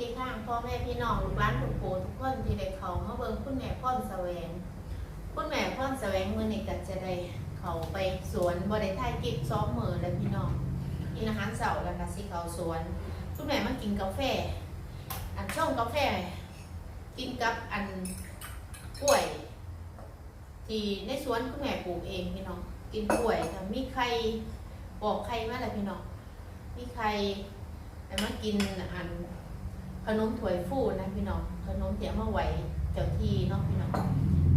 ดีค่ะพ่อแม่พี่น้องลูกหลานทุกปู่ทุกคนที่ได้เขามาเบิ่งคุณแม่พ่อนแสวง คุณแม่พ่อนแสวงมื้อนี้ก็จะได้เขาไปสวนบ่ได้ถ่ายกิบซ้อมมือเลยพี่น้องกินอาหารเช้าแล้วก็สิเขาสวน คุณแม่มากินกาแฟ อันช่องกาแฟ กินกับอันกล้วย ที่ในสวนคุณแม่ปลูกเองพี่น้องกินกล้วยค่มีไข่ปอกไข่มาแล้วพี่น้องมีไข่แต่มากินอัน ขนมถ้วยฟูนะพี่น้องขนมเสียมาไหวเจ้าที่เนาะพี่น้อง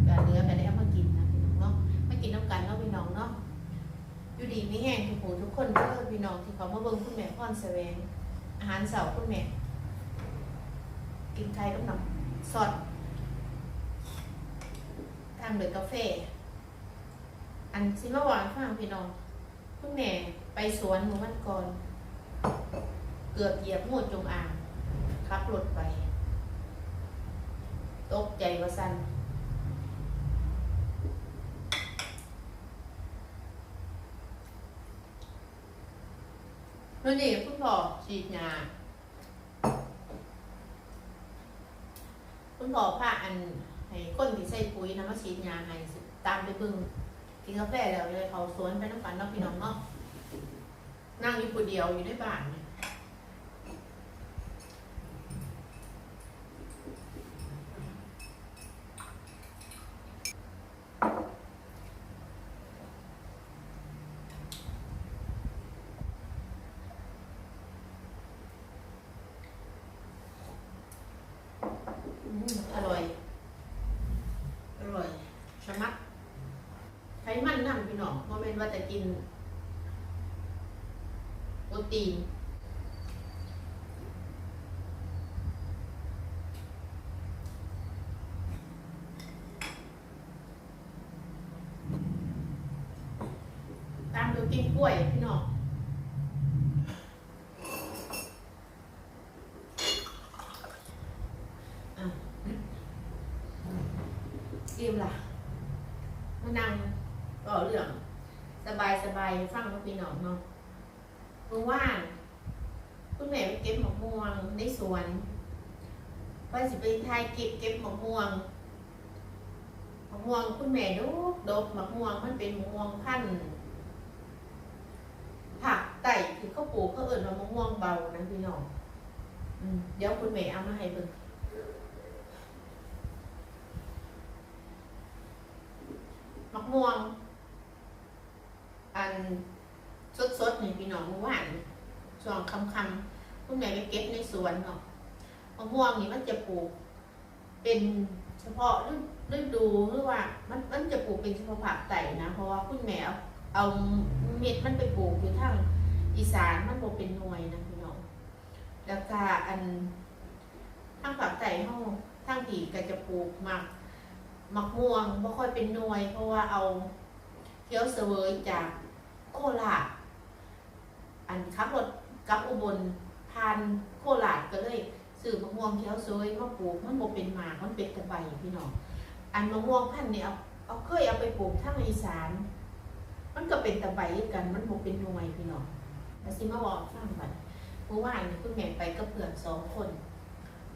ก็เนื้อก็ได้เอามากินนะพี่น้องเนาะมากินน้ำกันเนาะพี่น้องเนาะอยู่ดีไม่แห้งทุกผู้ทุกคนเด้อพี่น้องที่เขามาเบิ่งคุณแม่พรแสวงอาหารเสาร์คุณแม่กินไข่กับน้ำซอสทำด้วยกาแฟอันซิมาหวานฟังพี่น้องคุณแม่ไปสวนหมู่บ้านก่อน เกือบเหยียบงูจงอาง ขับรถไป ตกใจว่าสันนั่นนี่คุณพ่อฉีดยาคุณพ่อพาอันให้คนที่ใส่ปุ๋ยนะมาฉีดยาให้ตามไปเบึงกินกาแฟแล้วเลยเขาสวนไปน้ำกันเนาะพี่น้องเนาะนั่งอยู่คนเดียวอยู่ในบ้านเนี่ย อืมอร่อย อร่อยชะมัดไขมันนั่นพี่น้องเพราะเป็น ว่าจะกินโปรตีนตามดูกินกล้วยพี่น้องอะอิ่มล่ะมานั่งก็เรื่อง สบายสบายฟังกับพี่น้องเนาะเมื่อวานคุณแม่ไปเก็บหมะม่วงในสวนว่าสิไปทายเก็บเก็บหมะม่วงหมะม่วงคุณแม่ดกดกมะม่วงมันเป็นมะม่วงพันผักไต่คือเขาปลูกเขาเอิญว่ามะม่วงเบานะพี่น้องอืมเดี๋ยวคุณแม่เอามาให้เบิ่งมะม่วง อันสดๆนี่พี่น้องเมื่อวาน ช่วงคำๆคุณแม่ไปเก็บในสวนเนาะมะม่วงนี่มันจะปลูก เป็นเฉพาะฤดูหรือว่ามันมันจะปลูกเป็นเฉพาะภาคใต้นะ เพราะว่าคุณแม่เอาเอาเม็ดมันไปปลูกอยู่ทางอีสานมันบ่เป็นหน่วยนะพี่น้องแล้วก็อันทางภาคใต้เฮาทางผีก็จะปลูกหมากมักม่วงไม่ค่อยเป็นหน่วย เพราะว่าเอาเที่ยวเสวยจากโคราชอันขับรถ กับอุบลผ่านโคราชก็เลยซื้อมะม่วงเที่ยวเสวยมาปลูกมันบ่เป็นหมากมันเป็นตะไบพี่น้องอันมะม่วงพันธุ์เนี่ยเอาเอาเคยเอาไปปลูกทางอีสาน มันก็เป็นตะไบกันมันบ่เป็นหน่วยพี่น้องแล้วสิมาบอกฟังบัดเมื่อวานนี่คุณแม่ไปกับเพื่อนสองคน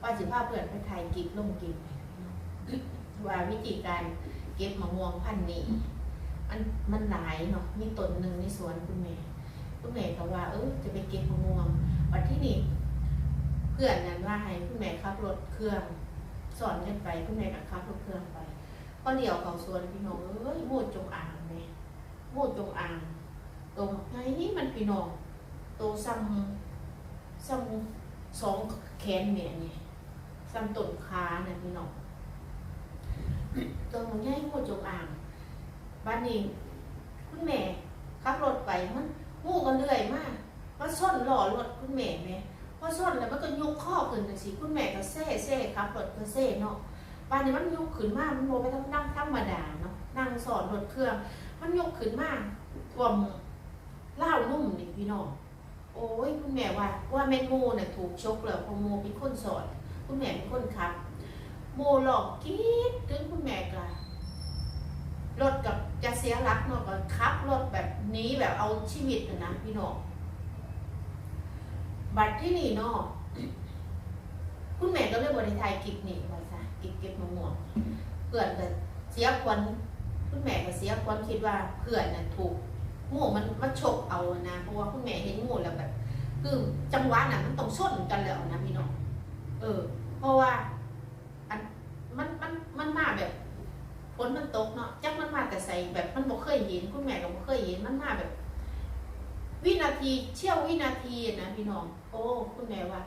ว่าสิพาเพื่อนไปถ่ายกิบลงกินว่าวิธีการเก็บมะม่วงพันธุ์นี้มันมันหลายเนาะมีต้นหนึ่งในสวนคุณแม่ คุณแม่ก็ว่า เออจะไปเก็บมะม่วงวันที่นี่เพื่อนนั้นว่าให้คุณแม่ขับรถเครื่องสอนกันไปคุณแม่ก็ขับรถเครื่องไปพอเดี่ยวเขาสวนพี่น้องเอ้ยโมดจงอางแม่โมดจงอางตรงไงนี่มันพี่น้องโตซ้ำซ้ำสองแขนแม่เนี่ยซ้ำต้นขาเนี่ยพี่น้องตัวมันใหญ่หัวจงอ่างบ้านนี้คุณแม่ขับรถไปมัน งูกันเรื่อยมากว่าส้นหล่อรถคุณแม่แม่ว่าส้นแล้วมันก็ยกข้อขึ้นจังสิคุณแม่ก็เซ่เซ่ขับรถก็เซ่เนาะบ้านนี้มันยกขึ้นมากมันโมไปต้องนั่งธรรมดาเนาะนั่งสอนรถเครื่อง มันยกขึ้นมากท่วมเล่านุ่มนี่พี่น้องโอ้ยคุณแม่ว่าว่าแม่นโมเนี่ยถูกชกแล้วเพอโมเป็นคนสอนคุณแม่เป็นคนขับ โมหลอกกรีดถึงคุณแม่กะ รถกับจะเสียหลักเนาะก็ขับรถแบบหนี้แบบเอาชีวิตนะนะพี่น้องบัตรที่นี่เนาะคุณแม่ก็เลยบริทายกิกนี่ว่าซะกิกเก็บมะม่วงเพื่อนก็เสียควันคุณแม่ก็เสียควันคิดว่าเพื่อนน่ะถูกงูมันมันฉกเอานะเพราะว่าคุณแม่เห็นงูแล้วแบบ คือจังหวะน่ะมันต้องชนกันแล้วนะพี่น้องเออ เพราะว่าอันมันมันมันมาแบบ ฝนมันตกเนาะจักมันมาแต่ใส่แบบมันบ่เคยเห็นคุณแม่ก็บ่เคยเห็นมันมาแบบ วินาทีเชี่ยววินาทีนะพี่น้อง โอ้คุณแม่ว่า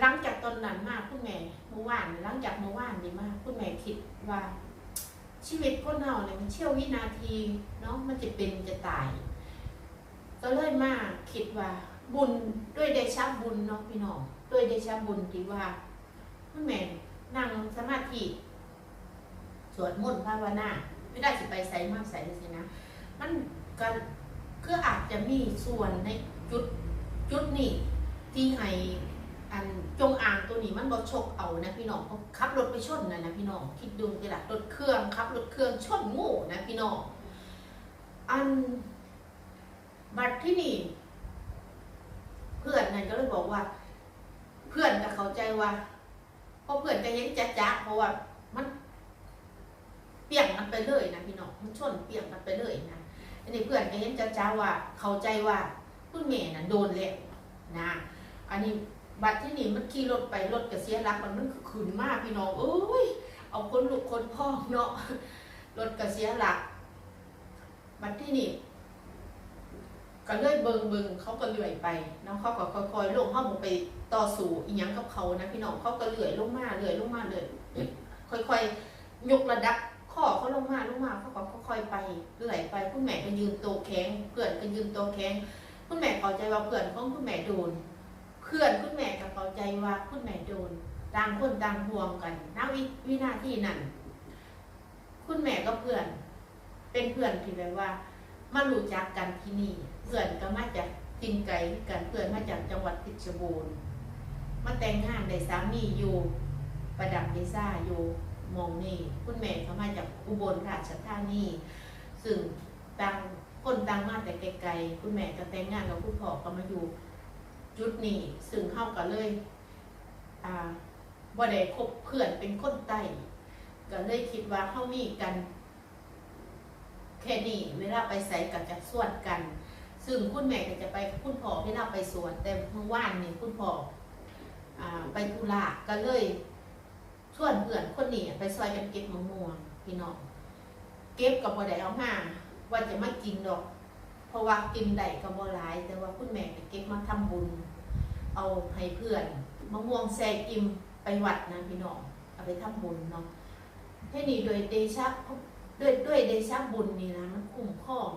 หลังจากตอนนั้นมากคุณแม่เมื่อวานหลังจากเมื่อวานนี้มากคุณแม่คิดว่า ชีวิตคนเราเนี่ยมันเชี่ยววินาทีเนาะมันจะเป็นจะตาย ก็เลยมากคิดว่า บุญด้วยเดชะบุญเนาะพี่น้องด้วยเดชะบุญที่ว่าคุณแม่นั่งสมาธิ สวดมนต์ภาวนาไม่ได้สิไปใส่มากใส่เลยสินะ มันก็คืออาจจะมีส่วนในจุดจุดนี้ที่ให้อันจงอางตัวนี้มันบ่ชกเอานะพี่น้องเพราขับรถไปชนนะนะพี่น้องคิดดูสิล่ะรถเครื่องขับรถเครื่องชนงูนะพี่น้องอันบัดที่นี่ เพื่อนนั่นก็เลยบอกว่า เพื่อนก็เข้าใจว่าเพราะเพื่อนก็เห็นจ๊ะจ๊ะเพราะว่ามัน เปี่ยงมันไปเลยนะพี่น้องมันชนเปี่ยงมันไปเลยนะอันนี้เพื่อนก็เห็นจ้าจ้าว่าเข้าใจว่าคุณแม่น่ะโดนแล้วนะอันนี้บัดที่นี่มันขี่รถไปรถก็เสียหลักมันมันขืนมากพี่น้องเอ้ยเอาคนลุกคนพ่อเนาะรถก็เสียหลักบัดที่นี่ก็เลยเบิงเบิงเขาก็เลื่อยไปเนาะเขาก็ค่อยๆลงห้องไปต่อสู้อีหยังกับเขานะพี่น้องเขาก็เลื่อยลงมาเลื่อยลงมาเลยค่อยๆยกระดับ ขอเขาลงมาลงมาเขาก็ค่อยไปเรื่อยไปคุณแม่ก็ยืนโตแข็งเพื่อนก็ยืนโตแข็งคุณแม่เข้าใจว่าเพื่อนของคุณแม่โดน เพื่อนคุณแม่ก็เข้าใจว่าคุณแม่โดนต่างคนต่างห่วงกันณวิวินาทีนั้นคุณแม่ก็เพื่อน เป็นเพื่อนที่แบบว่ามารู้จักกันที่นี่ เพื่อนก็มาจากจินไก่กันเพื่อนมาจากจังหวัดเพชบูรณ์มาแต่งงานได้สามีอยู่ ประดับดิซ่าอยู่ มองนี่คุณแม่เขามาจากอุบลราชธานีซึ่งต่างคนต่างมาแต่ไกลๆคุณแม่ก็แต่งงานกับคุณพ่อก็มาอยู่จุดนี้ซึ่งเข้ากันเลยอ่าบ่ได้คบเพื่อนเป็นคนใต้ก็เลยคิดว่าเขามีกันแค่นี้เวลาไปใส่กับจะสวนกัน ซึ่งคุณแม่ก็จะไปคุณพ่อเวลาไปสวนแต่เมื่อวานนี่คุณพ่ออ่าไปธุระก็เลย ชวนเพื่อนคนนี้ไปซอยกันเก็บมะม่วงพี่น้องเก็บกับบ่ได้เอามาว่าจะมากินดอก เพราะว่ากินได้กับบ่หลาย แต่ว่าคุณแม่ไปเก็บมาทำบุญ เอาให้เพื่อนมะม่วงแซกอิมไปวัดนะพี่น้องเอาไปทำบุญเนาะให้นี่โดยเดชะด้วยด้วยเดชะบุญนี่นะมันคุ้มครอง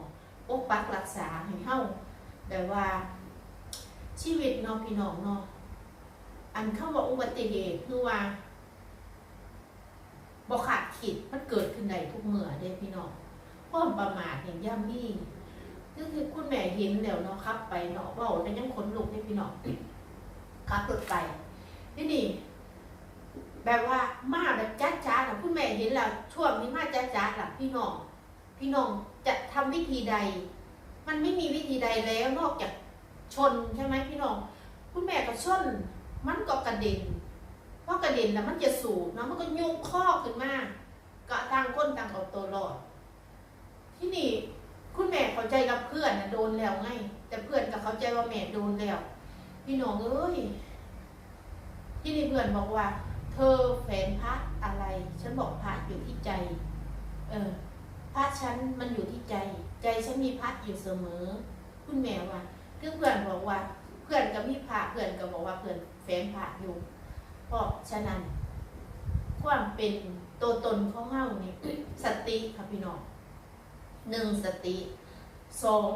ปกปักรักษาให้เฮาแบบว่า ชีวิตเนาะพี่น้องเนาะอันเข้าว่าอุบัติเหตุคือว่า บ่ขาดขิดมันเกิดขึ้นได้ทุกเมื่อเด้พี่น้องความประมาทอย่างย่ำมี่ก็คือคุณแม่เห็นแล้วเนาะขับ ไปเนาะเว้าแต่ยังขนลุกเด้พี่น้องขับรถไปที่นี่แบบว่ามาแบบจ้าจ้าๆน่ะคุณแม่เห็นแล้วช่วงนี้มาจ้าจ้าๆล่ะพี่น้องพี่น้องจะทำวิธีใด มันไม่มีวิธีใดแล้วนอกจากชนใช่ไหมพี่น้อง คุณแม่ก็ชน มันก็กระเด็น พราะกระเด็นแล้วมันจะสูงเนาะมันก็โยกข้อขึ้นมาก็ต่างคนต่างเอาตัวรอด ที่นี่คุณแม่เข้าใจกับเพื่อนนะโดนแล้วไง แต่เพื่อนก็เข้าใจว่าแม่โดนแล้ว พี่น้องเอ้ยที่นี่เพื่อนบอกว่า เธอแฝนพระอะไร ฉันบอกพระอยู่ที่ใจ เออพระฉันมันอยู่ที่ใจ ใจฉันมีพระอยู่เสมอ คุณแม่ว่าเพื่อนบอกว่า เพื่อนก็มีพระเพื่อนก็บอกว่าเพื่อนแฝนพระอยู่ เพราะฉะนั้น ความเป็นตัวตนของเฮานี่สติค่ะพี่น้องหนึ่งสติสอง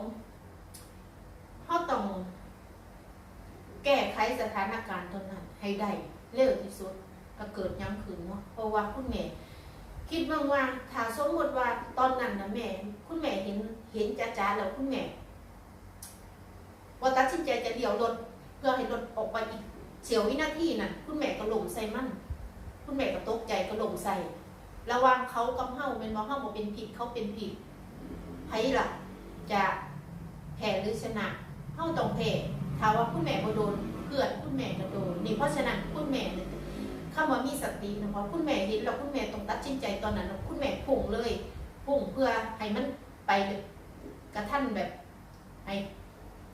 เฮาต้องแก้ไขสถานการณ์ตรงนั้นให้ได้เร็วที่สุดก็เกิดยังขึ้นเนาะเพราะว่าคุณแม่คิดบ้างว่าถ้าสมมติว่าตอนนั้นนะแม่ คุณแม่เห็นเห็นจ้าๆแล้วคุณแม่ว่าตัดสินใจจะเลี้ยวรถเพื่อให้รถออกไปอีก เสียววินาทีน่ะ คุณแม่ก็หลงใส่มันคุณแม่ก็ตกใจก็หลงใส่ ระว่างเขากับเฮาเป็นว่าเฮาบ่เป็นผิดเขาเป็นผิดไผล่ะ จะแพ้หรือชนะเฮาต้องแพ้ถ้าว่าคุณแม่บ่โดนเพื่อนคุณแม่ก็โดนนี่เพราะฉะนั้นคุณแม่เนี่ยคำว่ามีสตินะเพราะคุณแม่เห็นแล้วคุณแม่ต้องตัดสินใจตอนนั้นคุณแม่พุ่งเลยพุ่งเพื่อให้มันไปกระทันแบบให้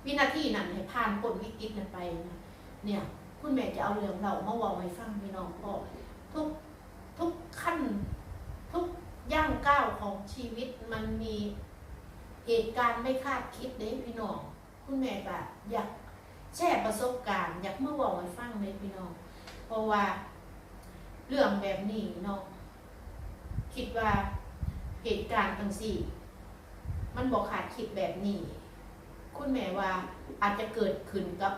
วินาทีนั้นให้ผ่านพ้นวิกฤตนั้นไปนะเนี่ย คุณแม่จะเอาเรื่องเรามาว่าให้ฟังพี่น้องก็ทุกทุกขั้น ทุกย่างก้าวของชีวิตมันมีเหตุการณ์ไม่คาดคิดเด้พี่น้อง คุณแม่ก็อยากแชร์ประสบการณ์ อยากเมื่อบอกให้ฟังเลยพี่น้อง เพราะว่าเรื่องแบบนี้เนาะคิดว่าเหตุการณ์ทั้งสี่ มันบอกขาดคิดแบบนี้ คุณแม่ว่าอาจจะเกิดขึ้นกับ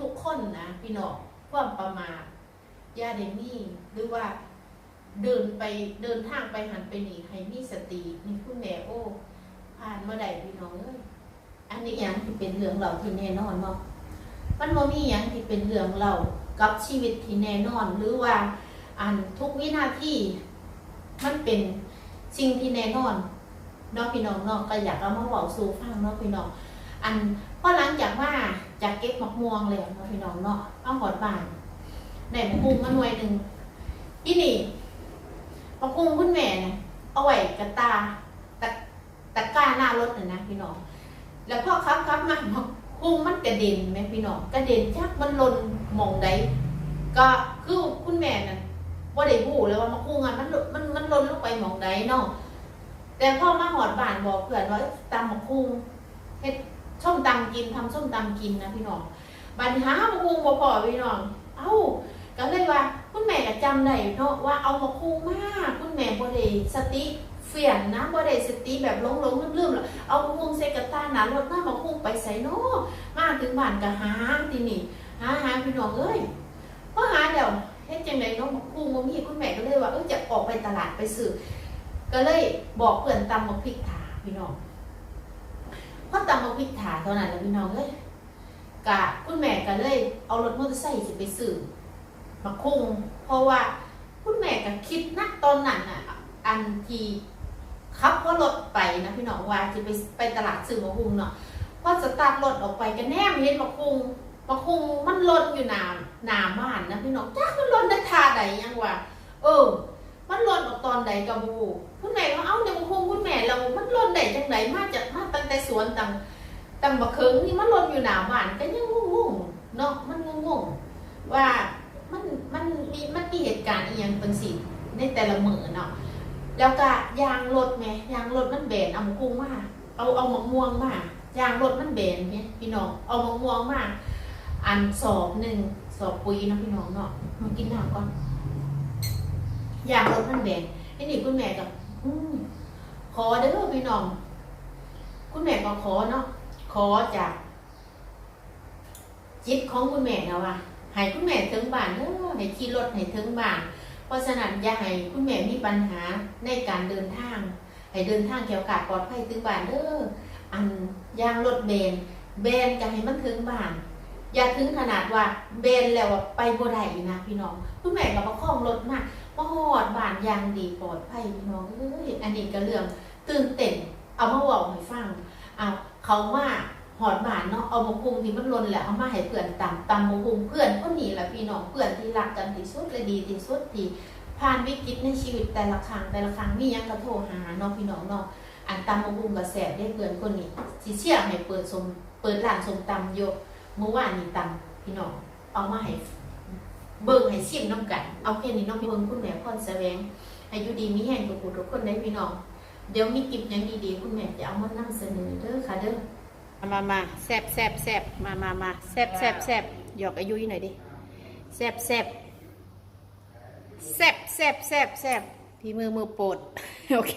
ทุกๆคนนะพี่น้องความประมาทยาเดมี่หรือว่าเดินไปเดินทางไปหันไปหนีให้มีสตินี่คุณแม่โอ้ผ่านมาได้พี่น้องเอ้ยอันนี้ยังที่เป็นเรื่องเราที่แน่นอนเนาะมันบ่มีหยังที่เป็นเรื่องเรากับชีวิตที่แน่นอน หรือว่าอันทุกวินาทีมันเป็นสิ่งที่แน่นอนเนาะพี่น้องเนาะก็อยากเอามาบอกสู่ฟังเนาะพี่น้องอันพอหลังจากว่า จากเก็บมะม่วงแล้วเนาะพี่น้องเนาะเอาหอดบานได้มะม่วงมาหน่วยหนึ่งอีนี่มะม่วงคุณแม่เนี่ยเอาไว้กระตาตะตะกร้าหน้ารถน่ะนะพี่น้อง แล้วพ่อขับขับมาเนาะพุงมันกระเด็นไหมพี่น้องกระเด็นจักมันหล่นหมองใดก็คือคุณแม่น่ะว่าได้บู้เลยว่ามาพุงอะมันมันมันหล่นลงไปหมองใดเนาะแต่พ่อมาหอดบานบอกเพื่อนว่าตำมะพุง ส้มตำกินทำส้มตำกินนะพี่น้องบันหามะพุงบ่พอพี่น้อง เอ้าก็เลยว่าคุณแม่ก็จำได้เนาะว่าเอามะพุงมากคุณแม่บ่ได้สติเฟียนนะบ่ได้สติแบบหลงหลงลืมๆหรอกเอาพุงใส่กระตาหนารถหน้ามาพุงไปใส่เนาะมาถึงบ้านก็หาทีนี่หาหาพี่น้องเอ้ยพอหาเดี๋ยวเฮ็ดจังไดเนาะพุงบ่มีคุณแม่ก็เลยว่าเออจะออกไปตลาดไปซื้อก็เลยบอกเพื่อนตำบักพริกถาพี่น้อง พอตำบักพริกถาเท่านั้นแหละพี่น้องเอ้ยกะคุณแม่ก็เลย เอารถมอเตอร์ไซค์สิไปซื้อมาคุงเพราะว่าคุณแม่ก็คิดนะตอนนั้นน่ะ อันที่ขับว่ารถไปนะพี่น้องว่าจะไปไปตลาดซื้อมะฮุงเนาะพอสตาร์ทรถออกไปก็แนมเห็นมะฮุงมะฮุงมันลนอยู่หนาหนาบ้านนะพี่น้องจ้ามันลนได้ทาใดยังวะเออ มันลนออกตอนใดกับบู คุณแม่เรามันล่นได้จังไดมาจากมาตั้งแต่สวนตังตังบะเคิงนี่มันล่นอยู่หนาบ้านก็ยังงงๆเนาะมันงงๆว่ามันมันมีมันมีเหตุการณ์อีหยังเป็นสิในแต่ละมือเนาะแล้วก็ยางรถไหมยางรถมันแบนเอามะกุ้งมาเอาเอามะม่วงมายางรถมันแบนเนี่ยพี่น้องเอามะม่วงมาอันสอบหนึ่งสอบปุ๋ยเนาะพี่น้องเนาะมากินน้ำก่อนยางรถมันแบนไอ้นี่คุณแม่ก็อืม ขอเด้อพี่น้อง คุณแม่ก็ขอเนาะขอจากจิตของคุณแม่นะว่าให้คุณแม่ถึงบ้านเด้อให้ขี่รถให้ถึงบ้านเพราะฉะนั้นอย่าให้คุณแม่มีปัญหาในการเดินทาง ให้เดินทางเกี่ยวกับปลอดภัยถึงบ้านเด้ออันยางรถเบนเบนก็ให้มันถึงบ้านอย่าถึงขนาดว่าเบนแล้วไปบ่ได้อีกนะพี่น้อง คุณแม่ก็ประคองรถมามาหอดบ้านยางดีปลอดภัยพี่น้องเอ้ยอันนี้ก็เรื่อง ตื่นเต้นเอามาบอกให้ฟังเอาเขามาหอดบานเนาะเอามาคุมที่มันลนแหละเอามาให้เพื่อนตำตำมาคุมเพื่อนคนนี้แหละพี่น้องเพื่อนที่รักกันที่สุดและดีที่สุดที่ผ่านวิกฤตในชีวิตแต่ละครั้งแต่ละครั้งมีหยังก็โทรหาเน้องพี่น้องเนาะอันตำมะบุงกระแสได้เพื่อนคนนี้สิเชี่ยให้เปิดสมเปิดร้านสมตำโยกเมื่อวานนี้ตำพี่น้องเอามาให้เบิ่งให้ชิมน้ำกัน เอาแค่นี้น้องเบิ่งคุณแม่พรแสวงให้อยู่ดีมีแห่งทุกผู้ทุกคนได้พี่น้อง เดี๋ยวมีกิบยังดีๆ คุณแม่จะเอามานำเสนอเด้อค่ะเด้อมามาแซบแซบแซบมามามาแซบแซบแซบหยอกอายุหน่อยดิแซบแซบแซบแซบแซบแซบพี่มือมือโปรดโอเค